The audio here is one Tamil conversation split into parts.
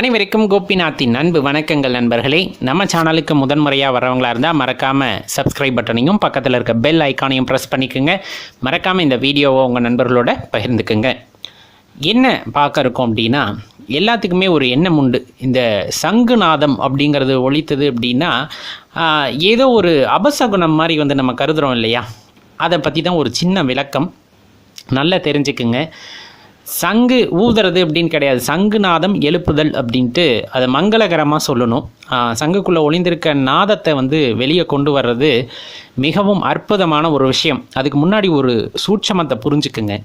அனைவருக்கும் கோபிநாத்தின் அன்பு வணக்கங்கள் நண்பர்களே. நம்ம சேனலுக்கு முதன்முறையாக வரவங்களாக இருந்தால் மறக்காமல் சப்ஸ்கிரைப் பட்டனையும் பக்கத்தில் இருக்க பெல் ஐக்கானையும் ப்ரெஸ் பண்ணிக்கோங்க. மறக்காமல் இந்த வீடியோவை உங்கள் நண்பர்களோட பகிர்ந்துக்குங்க. என்ன பார்க்க இருக்கோம் அப்படின்னா எல்லாத்துக்குமே ஒரு எண்ணம் உண்டு. இந்த சங்குநாதம் அப்படிங்கிறது ஒழித்தது அப்படின்னா ஏதோ ஒரு அபசகுணம் மாதிரி வந்து நம்ம கருதுகிறோம் இல்லையா? அதை பற்றி தான் ஒரு சின்ன விளக்கம். நல்லா தெரிஞ்சுக்குங்க. சங்கு ஊதுறது அப்படின்னு கிடையாது. சங்கு நாதம் எழுப்புதல் அப்படின்ட்டு அதை மங்களகரமாக சொல்லணும். சங்குக்குள்ளே ஒளிந்திருக்க நாதத்தை வந்து வெளியே கொண்டு வர்றது மிகவும் அற்புதமான ஒரு விஷயம். அதுக்கு முன்னாடி ஒரு சூட்சமத்தை புரிஞ்சுக்குங்க.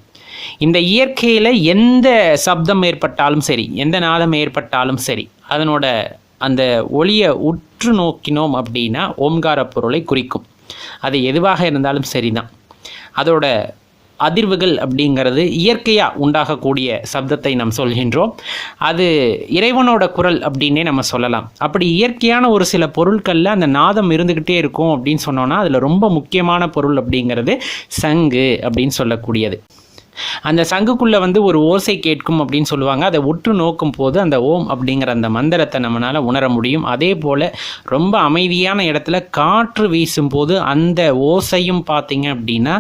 இந்த இயற்கையில் எந்த சப்தம் ஏற்பட்டாலும் சரி எந்த நாதம் ஏற்பட்டாலும் சரி அதனோட அந்த ஒளியை உற்று நோக்கினோம் அப்படின்னா ஓம்கார பொருளை குறிக்கும். அது எதுவாக இருந்தாலும் சரிதான். அதோட அதிர்வுகள் அப்படிங்கிறது இயற்கையாக உண்டாகக்கூடிய சப்தத்தை நாம் சொல்கின்றோம். அது இறைவனோட குரல் அப்படின்னே நம்ம சொல்லலாம். அப்படி இயற்கையான ஒரு சில பொருட்களில் அந்த நாதம் இருந்துக்கிட்டே இருக்கும் அப்படின்னு சொன்னோன்னா அதில் ரொம்ப முக்கியமான பொருள் அப்படிங்கிறது சங்கு அப்படின்னு சொல்லக்கூடியது. அந்த சங்குக்குள்ளே வந்து ஒரு ஓசை கேட்கும் அப்படின்னு சொல்லுவாங்க. அதை உற்று நோக்கும் போது அந்த ஓம் அப்படிங்கிற அந்த மந்திரத்தை நம்மளால் உணர முடியும். அதே போல் ரொம்ப அமைதியான இடத்துல காற்று வீசும் போது அந்த ஓசையும் பார்த்தீங்க அப்படின்னா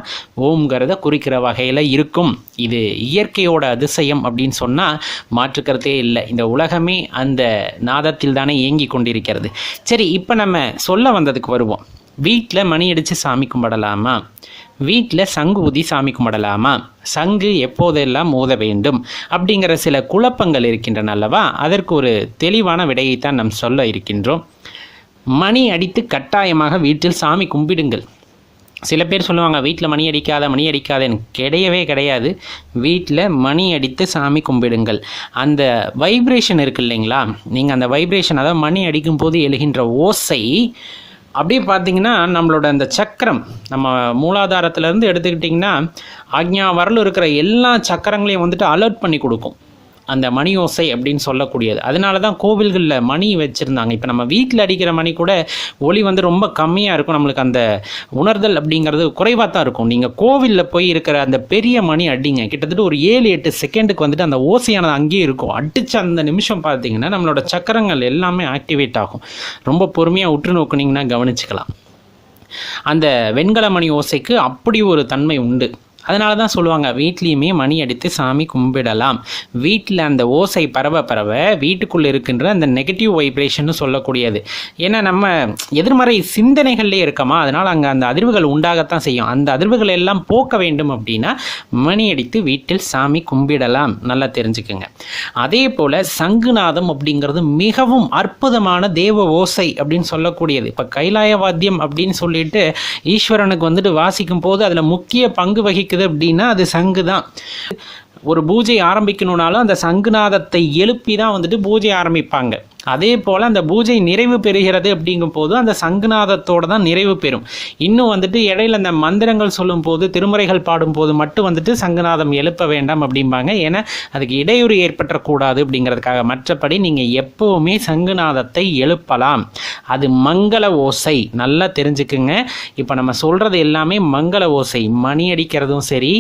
ஓம்ங்கிறத குறிக்கிற வகையில் இருக்கும். இது இயற்கையோட அதிசயம் அப்படின்னு சொன்னால் மாற்றுக்கிறதே இல்லை. இந்த உலகமே அந்த நாதத்தில் தானே இயங்கி கொண்டிருக்கிறது. சரி இப்போ நம்ம சொல்ல வந்ததுக்கு வருவோம். வீட்டில் மணி அடித்து சாமி கும்பிடலாமா? வீட்டில் சங்கு ஊதி சாமி கும்பிடலாமா? சங்கு எப்போதெல்லாம் ஊத வேண்டும்? அப்படிங்கிற சில குழப்பங்கள் இருக்கின்றன அல்லவா? அதற்கு ஒரு தெளிவான விடையைத்தான் நாம் சொல்ல இருக்கின்றோம். மணி அடித்து கட்டாயமாக வீட்டில் சாமி கும்பிடுங்கள். சில பேர் சொல்லுவாங்க வீட்டில் மணி அடிக்காத மணி அடிக்காதன்னு. கிடையவே கிடையாது. வீட்டில் மணி அடித்து சாமி கும்பிடுங்கள். அந்த வைப்ரேஷன் இருக்கு இல்லைங்களா? நீங்கள் அந்த வைப்ரேஷன் அதாவது மணி அடிக்கும் போது எழுகின்ற ஓசை அப்படியே பார்த்தீங்கன்னா நம்மளோட அந்த சக்கரம் நம்ம மூலாதாரத்திலேருந்து எடுத்துக்கிட்டிங்கன்னா ஆக்ஞா வரலும் இருக்கிற எல்லா சக்கரங்களையும் வந்துட்டு அலர்ட் பண்ணி கொடுக்கும். அந்த மணி ஓசை அப்படின்னு சொல்லக்கூடியது. அதனால தான் கோவில்களில் மணி வச்சுருந்தாங்க. இப்போ நம்ம வீட்டில் அடிக்கிற மணி கூட ஒளி வந்து ரொம்ப கம்மியாக இருக்கும். நம்மளுக்கு அந்த உணர்தல் அப்படிங்கிறது குறைவாக தான் இருக்கும். நீங்கள் கோவிலில் போய் இருக்கிற அந்த பெரிய மணி அடிங்க. கிட்டத்தட்ட ஒரு ஏழு எட்டு செகண்டுக்கு வந்துட்டு அந்த ஓசையானது அங்கேயே இருக்கும். அடித்த அந்த நிமிஷம் பார்த்தீங்கன்னா நம்மளோட சக்கரங்கள் எல்லாமே ஆக்டிவேட் ஆகும். ரொம்ப பொறுமையாக உற்று நோக்குனீங்கன்னா கவனிச்சுக்கலாம். அந்த வெண்கல மணி ஓசைக்கு அப்படி ஒரு தன்மை உண்டு. அதனால தான் சொல்லுவாங்க வீட்லேயுமே மணி அடித்து சாமி கும்பிடலாம். வீட்டில் அந்த ஓசை பரவ பரவ வீட்டுக்குள்ளே இருக்கின்ற அந்த நெகட்டிவ் வைப்ரேஷன் சொல்லக்கூடியது. ஏன்னா நம்ம எதிர்மறை சிந்தனைகள்லேயே இருக்கமா? அதனால் அங்கே அந்த அதிர்வுகள் உண்டாகத்தான் செய்யும். அந்த அதிர்வுகள் எல்லாம் போக்க வேண்டும் அப்படின்னா மணி அடித்து வீட்டில் சாமி கும்பிடலாம். நல்லா தெரிஞ்சுக்குங்க. அதே போல் சங்குநாதம் அப்படிங்கிறது மிகவும் அற்புதமான தேவ ஓசை அப்படின்னு சொல்லக்கூடியது. இப்போ கைலாய வாத்தியம் அப்படின்னு சொல்லிட்டு ஈஸ்வரனுக்கு வந்துட்டு வாசிக்கும் போது அதில் முக்கிய பங்கு வகிக்க இருக்குது அப்படின்னா அது சங்கு தான். ஒரு பூஜை ஆரம்பிக்கணும்னாலும் அந்த சங்குநாதத்தை எழுப்பி தான் வந்துட்டு பூஜை ஆரம்பிப்பாங்க. அதே போல் அந்த பூஜை நிறைவு பெறுகிறது அப்படிங்கும் போது அந்த சங்குநாதத்தோடு தான் நிறைவு பெறும். இன்னும் வந்துட்டு இடையில அந்த மந்திரங்கள் சொல்லும் போது திருமுறைகள் பாடும்போது மட்டும் வந்துட்டு சங்குநாதம் எழுப்ப வேண்டாம் அப்படிம்பாங்க. ஏன்னா அதுக்கு இடையூறு ஏற்பட்டக்கூடாது அப்படிங்கிறதுக்காக. மற்றபடி நீங்கள் எப்போவுமே சங்குநாதத்தை எழுப்பலாம். அது மங்கள ஓசை. நல்லா தெரிஞ்சுக்குங்க. இப்போ நம்ம சொல்கிறது எல்லாமே மங்கள ஓசை. மணி அடிக்கிறதும் சரி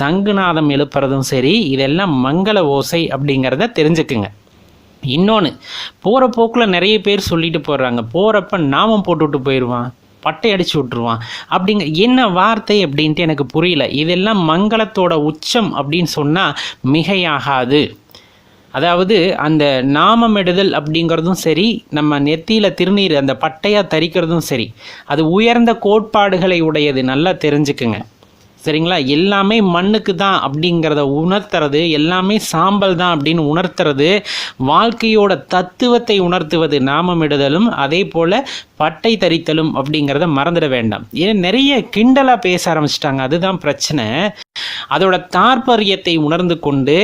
சங்குநாதம் எழுப்புறதும் சரி இதெல்லாம் மங்கள ஓசை அப்படிங்கிறத தெரிஞ்சுக்குங்க. இன்னொன்று போகிற போக்கில் நிறைய பேர் சொல்லிட்டு போடுறாங்க போகிறப்ப நாமம் போட்டுவிட்டு போயிடுவான் பட்டை அடிச்சு விட்ருவான் அப்படிங்க என்ன வார்த்தை அப்படின்ட்டு எனக்கு புரியல. இதெல்லாம் மங்களத்தோட உச்சம் அப்படின்னு சொன்னால் மிகையாகாது. அதாவது அந்த நாமமிடுதல் அப்படிங்கிறதும் சரி நம்ம நெத்தியில் திருநீர் அந்த பட்டையாக தரிக்கிறதும் சரி அது உயர்ந்த கோட்பாடுகளை உடையது நல்லா தெரிஞ்சுக்குங்க. சரிங்களா? எல்லாமே மண்ணுக்கு தான் அப்படிங்கிறத உணர்த்துறது எல்லாமே சாம்பல் தான் அப்படின்னு உணர்த்துறது வாழ்க்கையோட தத்துவத்தை உணர்த்துவது நாமமிடுதலும் அதே போல் பட்டை தரித்தலும் அப்படிங்கிறத மறந்துட வேண்டாம். ஏன் நிறைய கிண்டலாக பேச ஆரம்பிச்சிட்டாங்க. அதுதான் பிரச்சனை. அதோட தாற்பரியத்தை உணர்ந்து கொண்டு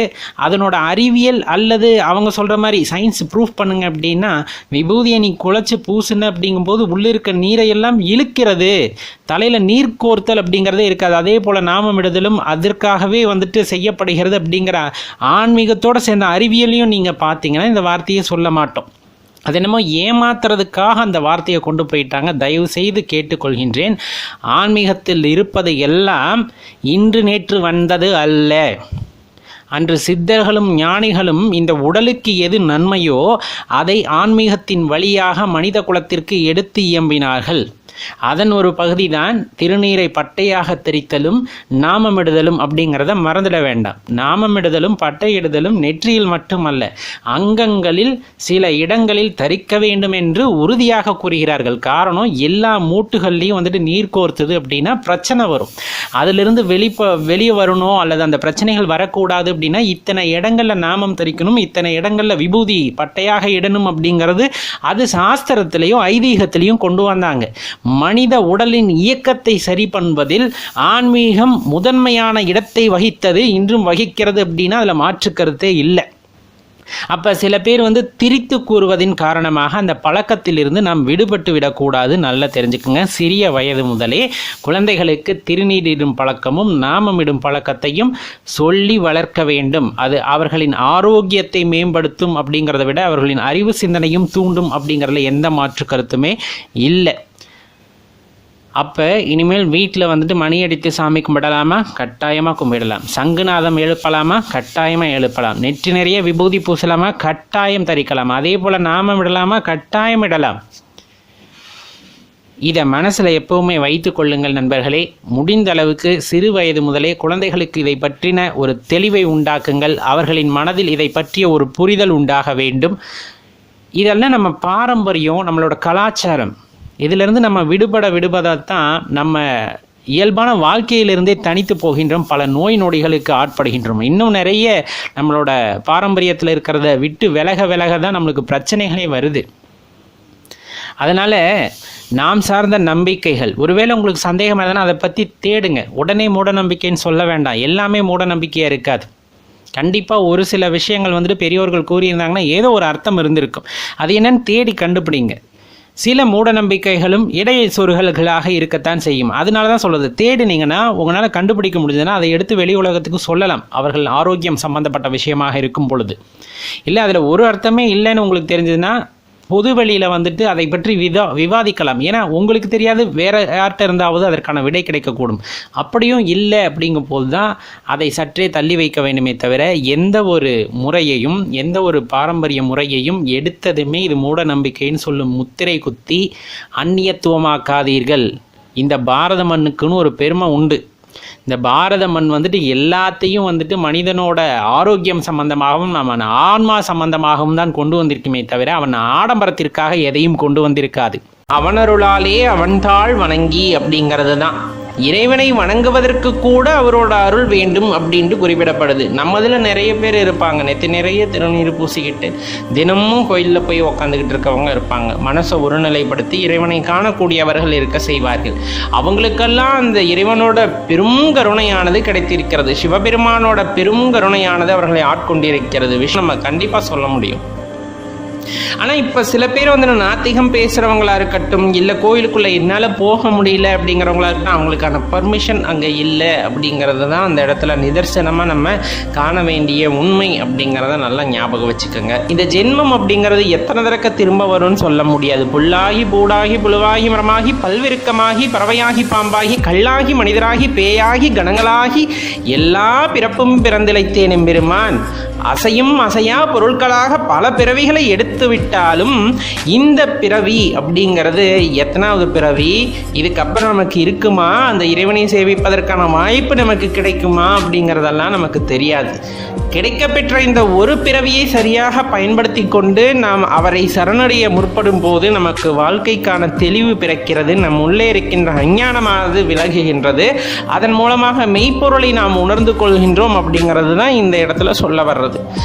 அதனோட அறிவியல் அல்லது அவங்க சொல்கிற மாதிரி சயின்ஸ் ப்ரூஃப் பண்ணுங்க அப்படின்னா விபூதியை நீ குழைச்சி பூசுன அப்படிங்கும்போது உள்ளே இருக்க நீரை எல்லாம் இழுக்கிறது. தலையில் நீர் கோர்த்தல் அப்படிங்கிறதே இருக்காது. அதே போல் நாமமிடுதலும் அதற்காகவே வந்துட்டு செய்யப்படுகிறது அப்படிங்கிற ஆன்மீகத்தோடு சேர்ந்த அறிவியலையும் நீங்கள் பார்த்தீங்கன்னா இந்த வார்த்தையை சொல்ல மாட்டோம். அது என்னமோ ஏமாத்துறதுக்காக அந்த வார்த்தையை கொண்டு போயிட்டாங்க. தயவு செய்து கேட்டுக்கொள்கின்றேன். ஆன்மீகத்தில் இருப்பது எல்லாம் இன்று நேற்று வந்தது அல்ல. அன்று சித்தர்களும் ஞானிகளும் இந்த உடலுக்கு எது நன்மையோ அதை ஆன்மீகத்தின் வழியாக மனித குலத்திற்கு எடுத்து இயம்பினார்கள். அதன் ஒரு பகுதி தான் திருநீரை பட்டையாக தெரித்தலும் நாமமிடுதலும் அப்படிங்கிறத மறந்துட வேண்டாம். நாமமிடுதலும் பட்டையிடுதலும் நெற்றியில் மட்டுமல்ல அங்கங்களில் சில இடங்களில் தரிக்க வேண்டும் என்று உறுதியாக கூறுகிறார்கள். காரணம் எல்லா மூட்டுகள்லையும் வந்துட்டு நீர் கோர்த்துது அப்படின்னா பிரச்சனை வரும். அதிலிருந்து வெளிப்ப வெளியே வரணும் அல்லது அந்த பிரச்சனைகள் வரக்கூடாது அப்படின்னா இத்தனை இடங்களில் நாமம் தரிக்கணும் இத்தனை இடங்களில் விபூதி பட்டையாக இடணும் அப்படிங்கிறது அது சாஸ்திரத்திலையும் ஐதீகத்திலையும் கொண்டு வந்தாங்க. மனித உடலின் இயக்கத்தை சரி பண்ணுவதில் ஆன்மீகம் முதன்மையான இடத்தை வகித்தது இன்றும் வகிக்கிறது அப்படின்னா அதில் மாற்று கருத்தே இல்லை. அப்போ சில பேர் வந்து திரித்து கூறுவதின் காரணமாக அந்த பழக்கத்திலிருந்து நாம் விடுபட்டு விடக்கூடாது. நல்லா தெரிஞ்சுக்குங்க. சிறிய வயது முதலே குழந்தைகளுக்கு திருநீரிடும் பழக்கமும் நாமமிடும் பழக்கத்தையும் சொல்லி வளர்க்க வேண்டும். அது அவர்களின் ஆரோக்கியத்தை மேம்படுத்தும் அப்படிங்கிறத விட அவர்களின் அறிவு சிந்தனையும் தூண்டும் அப்படிங்கிறதுல எந்த மாற்று கருத்துமே இல்லை. அப்போ இனிமேல் வீட்டில் வந்துட்டு மணி அடித்து சாமி கும்பிடலாமா? கட்டாயமாக கும்பிடலாம். சங்குநாதம் எழுப்பலாமா? கட்டாயமாக எழுப்பலாம். நெற்றி நிறைய விபூதி பூசலாமா? கட்டாயம் தரிக்கலாம். அதே போல் நாமம் விடலாமா? கட்டாயம் இடலாம் இதை மனசில் எப்பவுமே வைத்து கொள்ளுங்கள் நண்பர்களே. முடிந்த அளவுக்கு சிறு வயது முதலே குழந்தைகளுக்கு இதை பற்றின ஒரு தெளிவை உண்டாக்குங்கள். அவர்களின் மனதில் இதை பற்றிய ஒரு புரிதல் உண்டாக வேண்டும். இதெல்லாம் நம்ம பாரம்பரியம் நம்மளோட கலாச்சாரம். இதிலிருந்து நம்ம விடுபட விடுபடத்தான் நம்ம இயல்பான வாழ்க்கையிலிருந்தே தனித்து போகின்றோம் பல நோய் நொடிகளுக்கு ஆட்படுகின்றோம். இன்னும் நிறைய நம்மளோட பாரம்பரியத்தில் இருக்கிறத விட்டு விலக விலக தான் நம்மளுக்கு பிரச்சனைகளே வருது. அதனால் நாம் சார்ந்த நம்பிக்கைகள் ஒருவேளை உங்களுக்கு சந்தேகம் எதனா அதை பற்றி தேடுங்க. உடனே மூட நம்பிக்கைன்னு சொல்ல வேண்டாம். எல்லாமே மூட நம்பிக்கையாக இருக்காது. கண்டிப்பாக ஒரு சில விஷயங்கள் வந்துட்டு பெரியோர்கள் கூறியிருந்தாங்கன்னா ஏதோ ஒரு அர்த்தம் இருந்திருக்கும். அது என்னன்னு தேடி கண்டுபிடிங்க. சில மூடநம்பிக்கைகளும் இடையை சொருகல்களாக இருக்கத்தான் செய்யும். அதனால தான் சொல்லுது தேடினீங்கன்னா உங்களால் கண்டுபிடிக்க முடிஞ்சதுன்னா அதை எடுத்து வெளி உலகத்துக்கு சொல்லலாம். அவர்கள் ஆரோக்கியம் சம்பந்தப்பட்ட விஷயமாக இருக்கும் பொழுது. இல்லை அதில் ஒரு அர்த்தமே இல்லைன்னு உங்களுக்கு தெரிஞ்சதுன்னா பொது வெளியில் வந்துட்டு அதை பற்றி விதா விவாதிக்கலாம். ஏன்னா உங்களுக்கு தெரியாது வேற யார்கிட்ட இருந்தாவது அதற்கான விடை கிடைக்கக்கூடும். அப்படியும் இல்லை அப்படிங்கும் போது தான் அதை சற்றே தள்ளி வைக்க வேண்டுமே தவிர எந்த ஒரு முறையையும் எந்த ஒரு பாரம்பரிய முறையையும் எடுத்ததுமே இது மூட நம்பிக்கைன்னு சொல்லும் முத்திரை குத்தி அந்நியத்துவமாக்காதீர்கள். இந்த பாரத மண்ணுக்குன்னு ஒரு பெருமை உண்டு. இந்த பாரத மண் வந்துட்டு எல்லாத்தையும் வந்துட்டு மனிதனோட ஆரோக்கியம் சம்பந்தமாகவும் நம்ம ஆன்மா சம்பந்தமாகவும் தான் கொண்டு வந்திருக்குமே தவிர அவன் ஆடம்பரத்திற்காக எதையும் கொண்டு வந்திருக்காது. அவனருளாலே அவன்தாள் வணங்கி அப்படிங்கிறது தான் இறைவனை வணங்குவதற்கு கூட அவரோட அருள் வேண்டும் அப்படின்ட்டு குறிப்பிடப்படுது. நம்மதில் நிறைய பேர் இருப்பாங்க. நேற்று நிறைய திருநீர் பூசிக்கிட்டு தினமும் கோயிலில் போய் உக்காந்துக்கிட்டு இருக்கவங்க இருப்பாங்க. மனசை ஒருநிலைப்படுத்தி இறைவனை காணக்கூடியவர்கள் இருக்க செய்வார்கள். அவங்களுக்கெல்லாம் அந்த இறைவனோட பெரும் கருணையானது கிடைத்திருக்கிறது. சிவபெருமானோட பெரும் கருணையானது அவர்களை ஆட்கொண்டிருக்கிறது. விஷயம் நம்ம கண்டிப்பாக சொல்ல முடியும். ஆனால் இப்போ சில பேர் வந்து நாத்திகம் பேசுகிறவங்களா இருக்கட்டும் இல்லை கோயிலுக்குள்ளே என்னால் போக முடியல அப்படிங்கிறவங்களா இருக்கட்டும் அவங்களுக்கான பர்மிஷன் அங்கே இல்லை அப்படிங்கிறது தான் அந்த இடத்துல நிதர்சனமாக நம்ம காண வேண்டிய உண்மை அப்படிங்கிறத நல்லா ஞாபகம் வச்சுக்கோங்க. இந்த ஜென்மம் அப்படிங்கிறது எத்தனை தடக்க திரும்ப வரும்னு சொல்ல முடியாது. புல்லாகி பூடாகி புழுவாகி மரமாகி பல்விருக்கமாகி பறவையாகி பாம்பாகி கல்லாகி மனிதராகி பேயாகி கணங்களாகி எல்லா பிறப்பும் பிறந்திழைத்தேன் எம்பெருமான். அசையும் அசையா பொருட்களாக பல பிறவிகளை எடுத்து விட்டாலும் இந்த பிறவி அப்படிங்கிறது எத்தனாவது பிறவி? இதுக்கப்புறம் நமக்கு இருக்குமா? அந்த இறைவனை சேவிப்பதற்கான வாய்ப்பு நமக்கு கிடைக்குமா? அப்படிங்கிறதெல்லாம் நமக்கு தெரியாது. கிடைக்கப்பெற்ற இந்த ஒரு பிறவியை சரியாக பயன்படுத்தி கொண்டு நாம் அவரை சரணடைய முற்படும் போது நமக்கு வாழ்க்கைக்கான தெளிவு பிறக்கிறது. நம் உள்ளே இருக்கின்ற அஞ்ஞானமானது விலகுகின்றது. அதன் மூலமாக மெய்ப்பொருளை நாம் உணர்ந்து கொள்கின்றோம் அப்படிங்கிறது தான் இந்த இடத்துல சொல்ல வர்றது. brother.